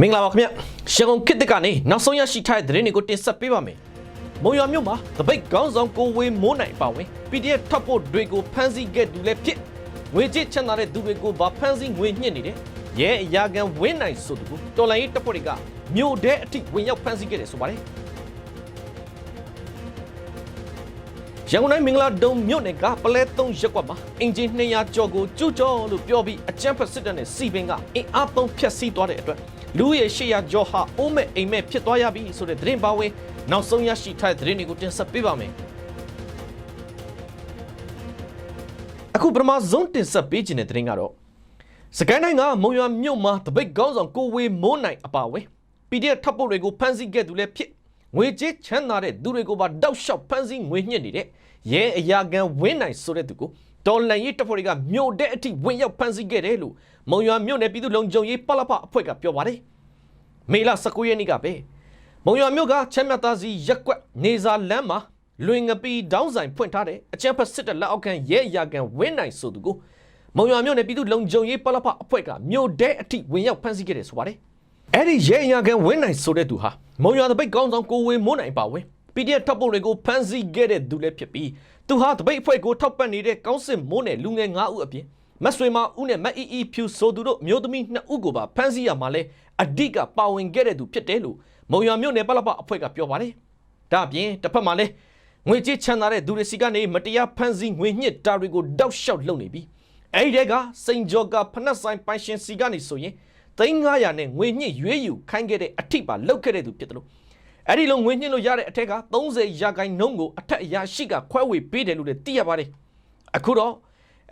မင်္ဂလာပါခင်ဗျရန်ကုန်ခေတ်တစ်ကနေနောက်ဆုံးရရှိထားတဲ့သတင်းတွေကိုတင်ဆက်ပေးပါမယ်မုံရွာမြို့မှာတပိတ်ကောင်းဆောင်ကိုဝေမိုးနိုင်ပါဝင် PDF ထပ်ဖို့တွေကိုဖမ်းဆီးခဲ့သူလည်းဖြစ်ငွေကြေးချမ်းသာတဲ့သူတွေကိုဗာဖမ်းဆီးငွေညှစ်နေတယ်ရဲအရာကန်ဝင်းနိုင်ဆိုသူကိုတော်လိုင်းရေးတပ်ဖွဲ့တွေကမြို့ထဲအထိဝင်ရောက်ဖမ်းဆီးခဲ့တယ်ဆိုပါတယ်ရန်ကုန်တိုင်းမင်္ဂလာဒုံမြို့နယ်ကပလဲသုံးရက်ကွက်မှာအင်ဂျင်200ကျော်ကိုကျူးကျော်လို့ပြောပြီးအကြမ်းဖက်စစ်တပ်နဲ့စီပင်ကအင်အားသုံးဖျက်ဆီးသွားတဲ့အတွက် လူရဲ့800ကျော်ဟာအိုးမဲ့အိမ်မဲ့ဖြစ်သွားရပြီဆိုတဲ့သတင်းပါဝင်နောက်ဆုံးရရှိထားတဲ့သတင်းတွေကိုတင်ဆက်ပေးပါမယ်အခုပထမဆုံးတင်ဆက်ပေးခြင်းတဲ့သတင်းကတော့စကိုင်းတိုင်းကမုံရွာမြို့မှာတပိတ်ကောင်းဆောင်ကိုဝေမိုးနိုင်အပါဝင် PDF ထပ်ဖို့တွေကိုဖမ်းဆီးခဲ့သူလည်းဖြစ်ငွေကြေးချမ်းသာတဲ့သူတွေကိုပါတောက်လျှောက်ဖမ်းဆီးငွေညှစ်နေတဲ့ရဲအရာကန်ဝင်းနိုင်ဆိုတဲ့သူကို ဒေါ်လန်ရေးတပ်ဖွဲ့တွေကမြို့တဲ့အထိဝင်ရောက်ဖမ်းဆီးခဲ့တယ်လို့မုံရွာမြို့နယ်ပြည်သူ့လုံခြုံရေးပလပအဖွဲ့ကပြောပါတယ်မေလ19ရက်နေ့ကပဲမုံရွာမြို့ကချမ်းမြတ်သားစီရက်ကွက်နေစာလမ်းမှာလွင်ငပီဒေါင်းဆိုင်ဖွင့်ထားတဲ့အကြမ်းဖက်စစ်တပ်လက်အောက်ခံရဲအရာကန်ဝင်းနိုင်ဆိုသူကိုမုံရွာမြို့နယ်ပြည်သူ့လုံခြုံရေးပလပအဖွဲ့ကမြို့တဲ့အထိဝင်ရောက်ဖမ်းဆီးခဲ့တယ်ဆိုပါတယ်အဲ့ဒီရဲအရာကန်ဝင်းနိုင်ဆိုတဲ့သူဟာမုံရွာတပိတ်ကောင်းဆောင်ကိုဝေမိုးနိုင်ပါဝင် PDF ထောက်ပုံတွေကိုဖမ်းဆီးခဲ့တဲ့သူလည်းဖြစ်ပြီးသူဟာတပိတ်အဖွဲ့ကိုထောက်ပံ့နေတဲ့ကောင်းစစ်မိုးနဲ့လူငယ်9ဦးအပြင်မတ်ဆွေမာဦးနဲ့မတ်အီအီဖြူဆိုသူတို့မျိုးသမီး2ဦးကိုပါဖမ်းဆီးရမှာလဲအဓိကပါဝင်ခဲ့တဲ့သူဖြစ်တယ်လို့မုံရွာမြို့နယ်ပလပအဖွဲ့ကပြောပါတယ်ဒါအပြင်တစ်ဖက်မှာလဲငွေကြေးချမ်းသာတဲ့သူတွေစီကနေမတရားဖမ်းဆီးငွေညှစ်တာတွေကိုတောက်လျှောက်လုပ်နေပြီးအဲ့ဒီတဲကစိန်ဂျော်ကဖနက်ဆိုင်ပိုင်ရှင်စီကနေဆိုရင်သိန်း900နဲ့ငွေညှစ်ရွေးယူခိုင်းခဲ့တဲ့အထိပါလောက်ခဲ့တဲ့သူဖြစ်တယ်လို့ အဲ့ဒီလိုငွေညှစ်လို့ရတဲ့အထက်က30ရာခိုင်နှုန်းကိုအထက်အရာရှိကခွဲဝေပေးတယ်လို့လည်းသိရပါတယ်အခုတော့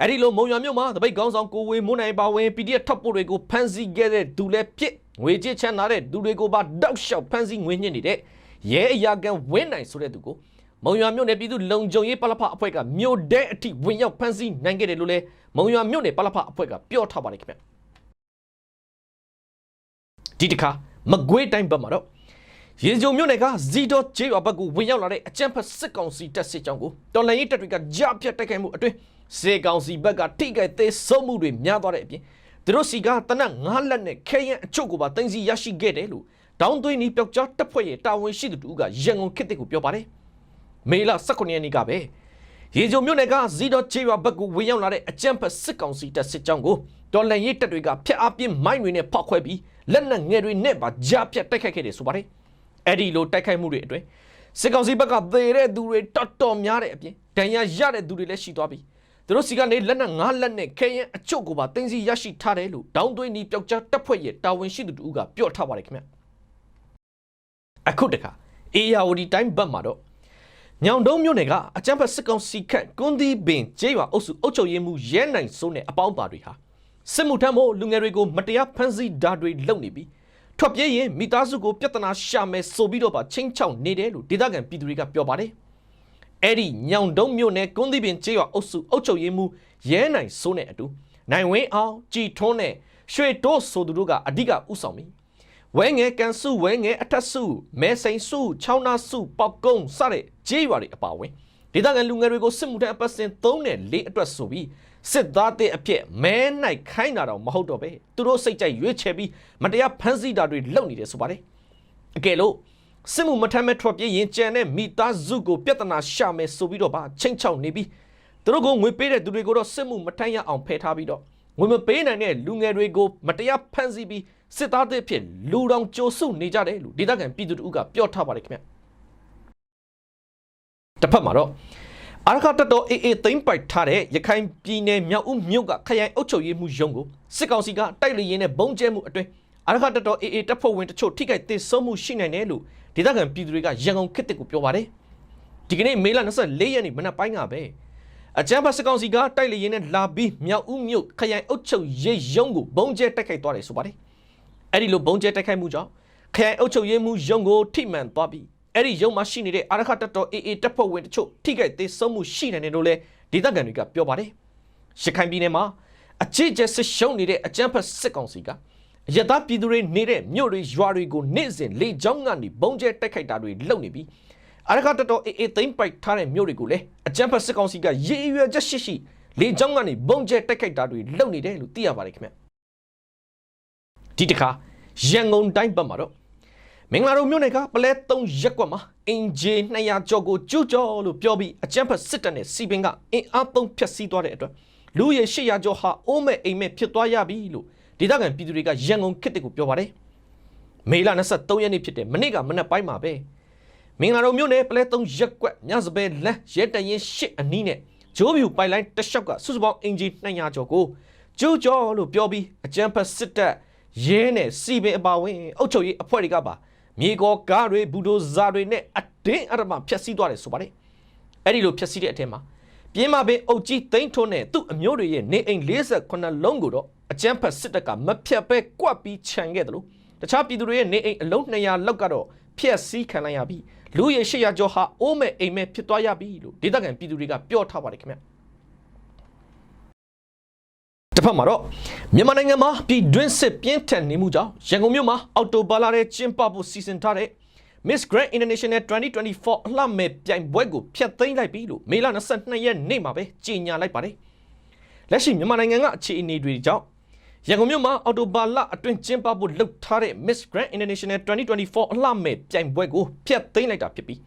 အဲ့ဒီလိုမုံရွာမြို့မှာတပိတ်ကောင်းဆောင်ကိုဝေမွန်းနိုင်ပါဝင် PDF ထပ်ပို့တွေကိုဖမ်းဆီးခဲ့တဲ့သူလည်းဖြစ်ငွေကြေးချမ်းသာတဲ့သူတွေကိုပါတောက်လျှောက်ဖမ်းဆီးငွေညှစ်နေတဲ့ရဲအရာကန်ဝင်းနိုင်ဆိုတဲ့သူကိုမုံရွာမြို့နယ်ပြည်သူလုံခြုံရေးပလဖအဖွဲ့ကမြို့တဲအထိဝင်ရောက်ဖမ်းဆီးနိုင်ခဲ့တယ်လို့လည်းမုံရွာမြို့နယ်ပလဖအဖွဲ့ကပြောထားပါတယ်ခင်ဗျဒီတစ်ခါမကွေးတိုင်းဘက်မှာတော့ ရေကြုံမြို့နယ်ကဇီဒိုဂျေရွာဘက်ကိုဝင်ရောက်လာတဲ့အကြမ်းဖက်စစ်ကောင်စီတပ်စစ်ကြောင်းကိုတော်လှန်ရေးတပ်တွေကကြားဖြတ်တိုက်ခိုက်မှုအတွင်းစေကောင်စီဘက်ကထိခိုက်သေးဆုံးမှုတွေများသွားတဲ့အပြင်သူတို့စီကတနက်ငါးလက်နဲ့ခဲရင်အချုပ်ကိုပါတင်စီရရှိခဲ့တယ်လို့တောင်းသွင်းဤပျောက်ကြားတပ်ဖွဲ့ရဲ့တာဝန်ရှိသူတို့ကရန်ကုန်ခေတ်တစ်ကိုပြောပါတယ်မေလ18ရက်နေ့ကပဲရေကြုံမြို့နယ်ကဇီဒိုဂျေရွာဘက်ကိုဝင်ရောက်လာတဲ့အကြမ်းဖက်စစ်ကောင်စီတပ်စစ်ကြောင်းကိုတော်လှန်ရေးတပ်တွေကဖျက်အပြင်းမိုင်းတွေနဲ့ဖောက်ခွဲပြီးလက်နက်ငယ်တွေနဲ့ပါကြားဖြတ်တိုက်ခိုက်ခဲ့တယ်ဆိုပါတယ် အဲ့ဒီလိုတိုက်ခိုက်မှုတွေအတွင်းစစ်ကောင်စီဘက်ကသေတဲ့သူတွေတော်တော်များတဲ့အပြင်ဒဏ်ရာရတဲ့သူတွေလည်းရှိသွားပြီသူတို့စီကနေလက်နက်ငါးလက်နဲ့ခဲရင်အချုပ်ကိုပါတင်စီရရှိထားတယ်လို့တောင်းသွင်းဒီပျောက်ကြားတပ်ဖွဲ့ရဲ့တာဝန်ရှိသူတို့ကပြောထားပါတယ်ခင်ဗျအခုတခါအေယာဝတီတိုင်းဘက်မှာတော့ညောင်တုံးမြို့နယ်ကအကြမ်းဖက်စစ်ကောင်စီခန့်ကွန်းဒီပင်ကျေးရွာအုပ်စုအုပ်ချုပ်ရေးမှူးရဲနိုင်စိုးနဲ့အပေါင်းပါတွေဟာစစ်မှုထမ်းဖို့လူငယ်တွေကိုမတရားဖမ်းဆီးဓာတ်တွေလုပ်နေပြီး ထွက်ပြေးရင်မိသားစုကိုပြဿနာရှာမယ်ဆိုပြီးတော့ပါချင်းချောက်နေတယ်လို့ဒေသခံပြည်သူတွေကပြောပါတယ်။အဲ့ဒီညောင်တုံးမြို့နယ်ကွန်းဒီပင်ကျေးရွာအုပ်စုအုပ်ချုပ်ရေးမှူးရဲနိုင်စိုးနဲ့အတူနိုင်ဝင်းအောင်ကြည်ထွန်းနဲ့ရွှေတိုးဆိုသူတို့ကအဓိကဥဆောင်ပြီးဝဲငယ်ကန်စုဝဲငယ်အထက်စုမဲစိန်စုချောင်းနာစုပောက်ကုန်းစတဲ့ကျေးရွာတွေအပါအဝင် ဒေသခံလူငယ်တွေကိုစစ်မှုထမ်းအပတ်စဉ်3နဲ့4အတွက်ဆိုပြီးစစ်သားတဲ့အဖြစ်မဲနိုင်ခိုင်းတာတော့မဟုတ်တော့ပဲသူတို့စိတ်ကြိုက်ရွေးချယ်ပြီးမတရားဖမ်းဆီးတာတွေလုပ်နေတယ်ဆိုပါတယ်အကယ်လို့စစ်မှုမထမ်းမဲ့ထွက်ပြေးရင်ကြံတဲ့မိသားစုကိုပြဿနာရှာမယ်ဆိုပြီးတော့ပါချင်းချောက်နေပြီးသူတို့ကိုငွေပေးတဲ့သူတွေကိုတော့စစ်မှုမထမ်းရအောင်ဖယ်ထားပြီးတော့ငွေမပေးနိုင်တဲ့လူငယ်တွေကိုမတရားဖမ်းဆီးပြီးစစ်သားတဲ့အဖြစ်လူတောင်ကြိုစုနေကြတယ်လို့ဒေသခံပြည်သူတို့ကပြောထားပါတယ်ခင်ဗျ တစ်ဖက်မှာတော့အာရခတတော်အေအေသိမ့်ပိုက်ထားတဲ့ရခိုင်ပြည်နယ်မြောက်ဦးမြို့ကခရိုင်အုပ်ချုပ်ရေးမှူးရုံးကိုစစ်ကောင်စီကတိုက်လေရင်နဲ့ဘုံကျဲမှုအတွင်းအာရခတတော်အေအေတပ်ဖွဲ့ဝင်တချို့ထိခိုက်သေဆုံးမှုရှိနိုင်တယ်လို့ဒေသခံပြည်သူတွေကရန်ကုန်ခေတ်တစ်ကိုပြောပါတယ်ဒီကနေ့မေလ24ရက်နေ့မနက်ပိုင်းကပဲအကြမ်းဖက်စစ်ကောင်စီကတိုက်လေရင်နဲ့လာပြီးမြောက်ဦးမြို့ခရိုင်အုပ်ချုပ်ရေးရုံးကိုဘုံကျဲတိုက်ခိုက်သွားတယ်ဆိုပါတယ်အဲ့ဒီလိုဘုံကျဲတိုက်ခိုက်မှုကြောင့်ခရိုင်အုပ်ချုပ်ရေးမှူးရုံးကိုထိမှန်သွားပြီး အဲ့ဒီရုံးမှာရှိနေတဲ့အာရခတတော်အေအေတပ်ဖွဲ့ဝင်တချို့ထိခိုက်သေးဆုံးမှုရှိနိုင်တယ်လို့လည်းဒေသခံတွေကပြောပါတယ်။ရခိုင်ပြည်နယ်မှာအကြစ်ကျဆရှုံးနေတဲ့အကြမ်းဖက်စစ်ကောင်စီကအယက်သားပြည်သူတွေနေတဲ့မြို့တွေရွာတွေကိုနေ့စဉ်လေကြောင်းကနေဘုံကျဲတိုက်ခိုက်တာတွေလုပ်နေပြီးအာရခတတော်အေအေသိမ့်ပိုက်ထားတဲ့မြို့တွေကိုလည်းအကြမ်းဖက်စစ်ကောင်စီကရေရွယ်ချက်ရှိရှိလေကြောင်းကနေဘုံကျဲတိုက်ခိုက်တာတွေလုပ်နေတယ်လို့သိရပါတယ်ခင်ဗျ။ဒီတစ်ခါရန်ကုန်တိုင်းဘက်မှာတော့ မင်္ဂလာတို့မြို့နယ်ကပလဲ3ရက်ကွက်မှာအင်ဂျီ200ကျော်ကိုကျူးကျော်လို့ပြောပြီးအကြမ်းဖက်စစ်တပ်နဲ့စီပင်ကအင်အားသုံးဖျက်ဆီးသွားတဲ့အတွက်လူရ800ကျော်ဟာအိုးမဲ့အိမ်မဲ့ဖြစ်သွားရပြီလို့ဒေသခံပြည်သူတွေကရန်ကုန်ခေတ်တစ်ကိုပြောပါတယ်မေလ23ရက်နေ့ဖြစ်တဲ့မနေ့ကမနက်ပိုင်းမှာပဲမင်္ဂလာတို့မြို့နယ်ပလဲ3ရက်ကွက်ညစပယ်လမ်းရဲတရင်ရှစ်အနီးနဲ့ဂျိုးဗျူပိုင်လိုင်းတစ်လျှောက်ကစုစုပေါင်းအင်ဂျီ200ကျော်ကိုကျူးကျော်လို့ပြောပြီးအကြမ်းဖက်စစ်တပ်ရဲနဲ့စီပင်အပါဝင်အုပ်ချုပ်ရေးအဖွဲ့တွေကပါ မြေကောကားတွေဘူဒိုဇာတွေနဲ့အတင်းအဓမ္မဖျက်ဆီးသွားတယ်ဆိုပါတယ်အဲ့ဒီလိုဖျက်ဆီးတဲ့အထက်မှာပြင်းမာပင်အုပ်ကြီးသိန်းထွန်းနဲ့သူ့အမျိုးတွေရဲ့နေအိမ်48လုံးကိုတော့အကြမ်းဖက်စစ်တပ်ကမဖြတ်ပဲကွက်ပြီးခြံခဲ့တယ်လို့တခြားပြည်သူတွေရဲ့နေအိမ်အလုံး200လောက်ကတော့ဖျက်ဆီးခံလိုက်ရပြီးလူရ800ကျော်ဟာအိုးမဲ့အိမ်မဲ့ဖြစ်သွားရပြီလို့ဒေသခံပြည်သူတွေကပြောထားပါတယ်ခင်ဗျ တစ်ဖက်မှာတော့မြန်မာနိုင်ငံမှာပြည်တွင်းစစ်ပြင်းထန်နေမှုကြောင့်ရန်ကုန်မြို့မှာအော်တိုဘာလာတဲ့ကျင်းပဖို့စီစဉ်ထားတဲ့ Miss Grand International 2024အလှမဲ့ပြိုင်ပွဲကိုဖျက်သိမ်းလိုက်ပြီလို့မေလ22ရက်နေ့မှာပဲကြေညာလိုက်ပါတယ်။လက်ရှိမြန်မာနိုင်ငံကအခြေအနေတွေကြောင့်ရန်ကုန်မြို့မှာအော်တိုဘာလအတွင်းကျင်းပဖို့လှုပ်ထားတဲ့ Miss Grand International 2024အလှမဲ့ပြိုင်ပွဲကိုဖျက်သိမ်းလိုက်တာဖြစ်ပြီး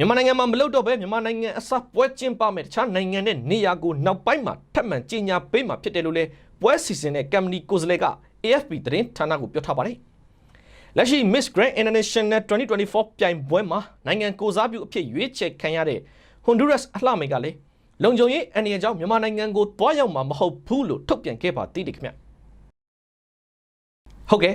မြန်မာနိုင်ငံမှာမလုပ်တော့ဘဲမြန်မာနိုင်ငံအစပွဲကျင်းပမဲ့တခြားနိုင်ငံနဲ့နေရာကိုနောက်ပိုင်းမှာထပ်မံကြေညာပေးမှာဖြစ်တယ်လို့လည်းပွဲစီစဉ်တဲ့ company ကိုယ်စားလှယ်က AFP သတင်းဌာနကိုပြောထားပါတယ်။လက်ရှိ Miss Grand International 2024ပြိုင်ပွဲမှာနိုင်ငံကိုစားပြုအဖြစ်ရွေးချယ်ခံရတဲ့ Honduras အလှမေကလည်းလုံခြုံရေးအနေအကြောင်းမြန်မာနိုင်ငံကိုတွားရောက်မှာမဟုတ်ဘူးလို့ထုတ်ပြန်ခဲ့ပါသေးတယ်ခင်ဗျ။ဟုတ်ကဲ့